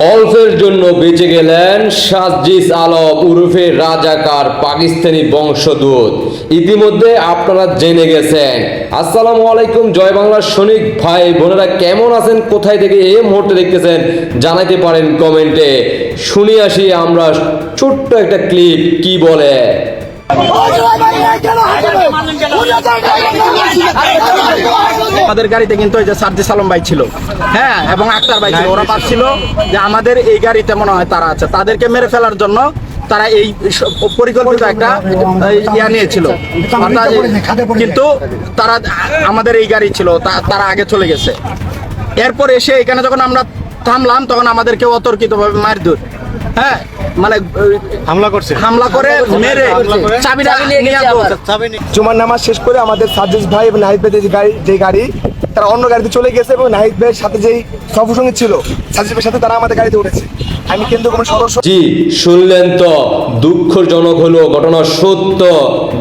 অল্পের জন্য বেঁচে গেলেন সাজিস আলম উরুফে রাজাকার পাকিস্তানি বংশদূত ইতিমধ্যে আপনারা জেনে গেছেন। আসসালামু আলাইকুম, জয় বাংলার সৈনিক ভাই বোনেরা, কেমন আছেন? কোথায় থেকে এই মুহূর্তে দেখতেছেন? জানাইতে পারেন কমেন্টে। শুনে আসি আমরা ছোট্ট একটা ক্লিপ কি বলে। আমাদের গাড়িতে কিন্তু ওই যে সার্জিস আলম ভাই ছিল। হ্যাঁ এবং আক্তার ভাই ছিল। ওরা ভাবছিল যে আমাদের এই গাড়িতে মনে হয় তারা আছে। তাদেরকে মেরে ফেলার জন্য তারা এই পরিকল্পিত একটা এই, ইয়া নিয়েছিল। কিন্তু তারা আমাদের এই গাড়ি ছিল তারা আগে চলে গেছে। এরপর এসে এখানে যখন আমরা থামলাম তখন আমাদেরকে অতর্কিতভাবে মারধর। হ্যাঁ মানে হামলা করছে। হামলা করে মেরে নিয়ে গেছে জুমার নামাজ শেষ করে আমাদের সার্জিস ভাই এবং নাহিদ যে গাড়ি যে গাড়ি তারা অন্য গাড়িতে চলে গেছে এবং নাহিদ ভাইয়ের সাথে যেই সফরসঙ্গী ছিল ভাইয়ের সাথে তারা আমাদের গাড়িতে উঠেছে। আমি কিন্তু কোনো সদস্য জি, শুনলেন তো, দুঃখজনক হলো ঘটনা সত্য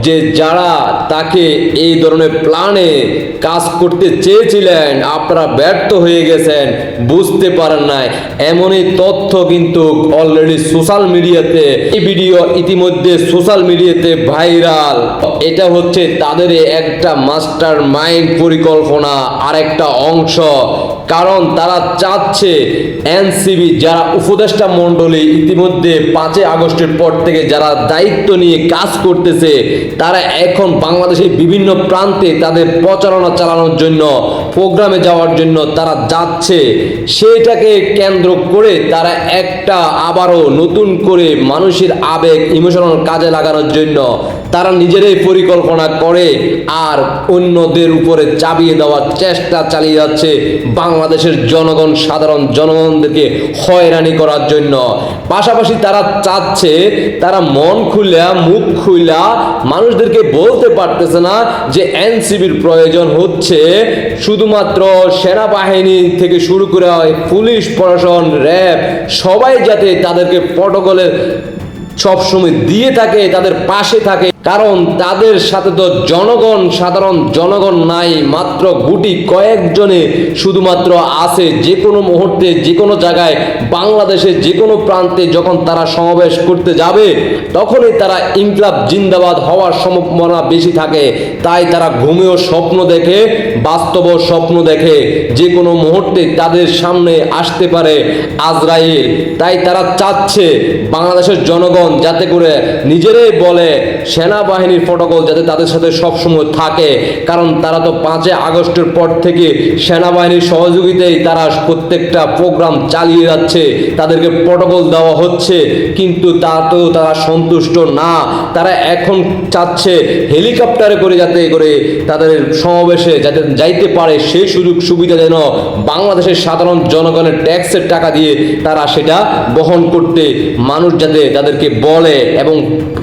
যে যারা তাকে এই ধরনের প্ল্যানে কাজ করতে চেয়েছিলেন, আপনারা ব্যর্থ হয়ে গেছেন, বুঝতে পারেন নাই। এমনই তথ্য কিন্তু অলরেডি সোশ্যাল মিডিয়াতে এই ভিডিও ইতিমধ্যে সোশ্যাল মিডিয়াতে ভাইরাল এটা হচ্ছে তাদের একটা মাস্টার মাইন্ড পরিকল্পনা। আরেকটা অংশ। কারণ তারা চাচ্ছে এনসিবি, যারা উপদেষ্টা মণ্ডলী ইতিমধ্যে পাঁচই আগস্টের পর থেকে যারা দায়িত্ব নিয়ে কাজ করতেছে, তারা এখন বাংলাদেশের বিভিন্ন প্রান্তে তাদের প্রচারণা চালানোর জন্য, প্রোগ্রামে যাওয়ার জন্য তারা যাচ্ছে। সেটাকে কেন্দ্র করে তারা একটা আবারও নতুন করে মানুষের আবেগ ইমোশনাল কাজে লাগানোর জন্য তারা নিজেরাই পরিকল্পনা করে আর অন্যদের উপরে চাপিয়ে দেওয়ার চেষ্টা চালিয়ে যাচ্ছে বাংলাদেশের জনগণ, সাধারণ জনগণদেরকে হয়রানি করার জন্য। পাশাপাশি তারা চাচ্ছে, তারা মন খুলা মুখ খুলা মানুষদেরকে বলতে পারতেছে না যে এনসিবির প্রয়োজন হচ্ছে শুধুমাত্র সেনাবাহিনী থেকে শুরু করে পুলিশ, প্রশাসন, র্যাব সবাই যাতে তাদেরকে প্রটোকলের সবসময় দিয়ে থাকে, তাদের পাশে থাকে। কারণ তাদের সাথে তো জনগণ, সাধারণ জনগণ নাই, মাত্র গুটি কয়েকজনে শুধুমাত্র আছে যে কোনো মুহূর্তে, যে কোনো জায়গায়, বাংলাদেশের যে কোনো প্রান্তে যখন তারা সমাবেশ করতে যাবে, তখনই তারা ইনকলাব জিন্দাবাদ হওয়ার সম্ভাবনা বেশি থাকে। তাই তারা ঘুমেও স্বপ্ন দেখে বাস্তব স্বপ্ন দেখে, যে কোনো মুহূর্তে তাদের সামনে আসতে পারে আজরাইল। তাই তারা চাচ্ছে বাংলাদেশের জনগণ যাতে করে নিজেরাই বলে সেনাবাহিনীর প্রটোকল যাতে তাদের সাথে সবসময় থাকে। কারণ তারা তো পাঁচই আগস্টের পর থেকে সেনাবাহিনীর সহযোগিতায় তারা প্রত্যেকটা প্রোগ্রাম চালিয়ে যাচ্ছে, তাদেরকে প্রটোকল দেওয়া হচ্ছে, কিন্তু তাতেও তারা সন্তুষ্ট না। তারা এখন চাচ্ছে হেলিকপ্টারে করে যাতে করে তাদের সমাবেশে যাতে যাইতে পারে। সেই সুযোগ সুবিধা যেন বাংলাদেশের সাধারণ জনগণের ট্যাক্সের টাকা দিয়ে তারা সেটা বহন করতে মানুষ যাতে তাদেরকে বলে এবং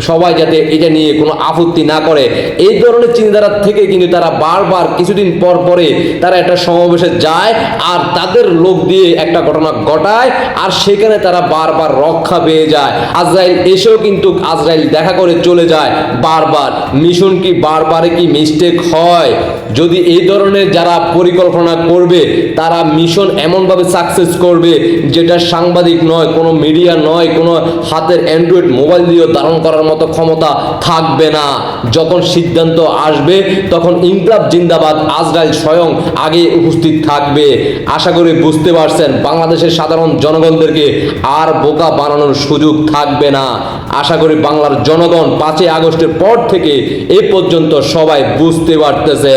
সবাই যাতে এটা নিয়ে কোনো আপত্তি না করে। এই ধরনের চিন্তাধারা থেকে কিন্তু তারা বারবার কিছুদিন পর পরে তারা একটা সমাবেশে যায় আর তাদের লোক দিয়ে একটা ঘটনা ঘটায় আর সেখানে তারা বারবার রক্ষা পেয়ে যায়। আজরাইল এসেও কিন্তু আজরাইল দেখা করে চলে যায় বারবার। মিশন কি বারবারে কি মিস্টেক হয়? যদি এই ধরনের যারা পরিকল্পনা করবে, তারা মিশন এমনভাবে সাকসেস করবে, যেটা সাংবাদিক নয়, কোনো মিডিয়া নয়, কোনো হাতের অ্যান্ড্রয়েড মোবাইল দিয়েও ধারণ করার মতো ক্ষমতা থাকবে না। যখন সিদ্ধান্ত আসবে, তখন ইনকলাব জিন্দাবাদ আজরাইল স্বয়ং আগে উপস্থিত থাকবে। আশা করি বুঝতে পারছেন, বাংলাদেশের সাধারণ জনগণদেরকে আর বোকা বানানোর সুযোগ থাকবে না। আশা করি বাংলার জনগণ পাঁচই আগস্টের পর থেকে এ পর্যন্ত সবাই বুঝতে পারতেছে।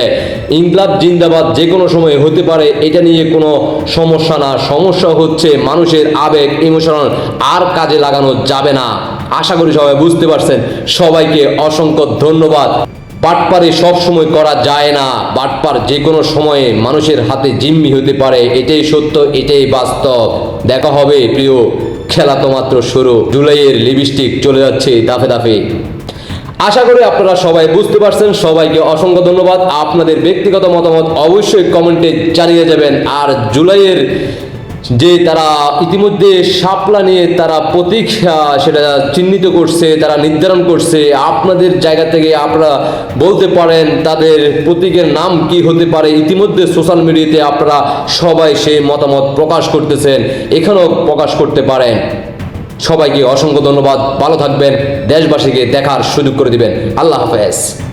ইনকলাব জিন্দাবাদ যে কোনো সময় হতে পারে, এটা নিয়ে কোনো সমস্যা না। সমস্যা হচ্ছে মানুষের আবেগ ইমোশনাল আর কাজে লাগানো যাবে না। আশা করি সবাই বুঝতে পারছেন। সবাইকে অসংখ্য ধন্যবাদ। বাটপারে সব সময় করা যায় না। বাটপার যে কোনো সময়ে মানুষের হাতে জিম্মি হতে পারে। এটাই সত্য, এটাই বাস্তব। দেখা হবে, প্রিয় খেলা তো মাত্র শুরু। জুলাইয়ের লিপস্টিক চলে যাচ্ছে দাফে দাফে। আশা করি আপনারা সবাই বুঝতে পারছেন। সবাইকে অসংখ্য ধন্যবাদ। আপনাদের ব্যক্তিগত মতামত অবশ্যই কমেন্টে জানিয়ে যাবেন। আর জুলাইয়ের যে তারা ইতিমধ্যে শাপলা নিয়ে তারা প্রতীক সেটা চিহ্নিত করছে, তারা নির্ধারণ করছে। আপনাদের জায়গা থেকে আপনারা বলতে পারেন তাদের প্রতীকের নাম কি হতে পারে। ইতিমধ্যে সোশ্যাল মিডিয়াতে আপনারা সবাই সেই মতামত প্রকাশ করতেছেন, এখানেও প্রকাশ করতে পারেন। সবাইকে অসংখ্য ধন্যবাদ। ভালো থাকবেন। দেশবাসীকে দেখার সুযোগ করে দিবেন। আল্লাহ হাফেজ।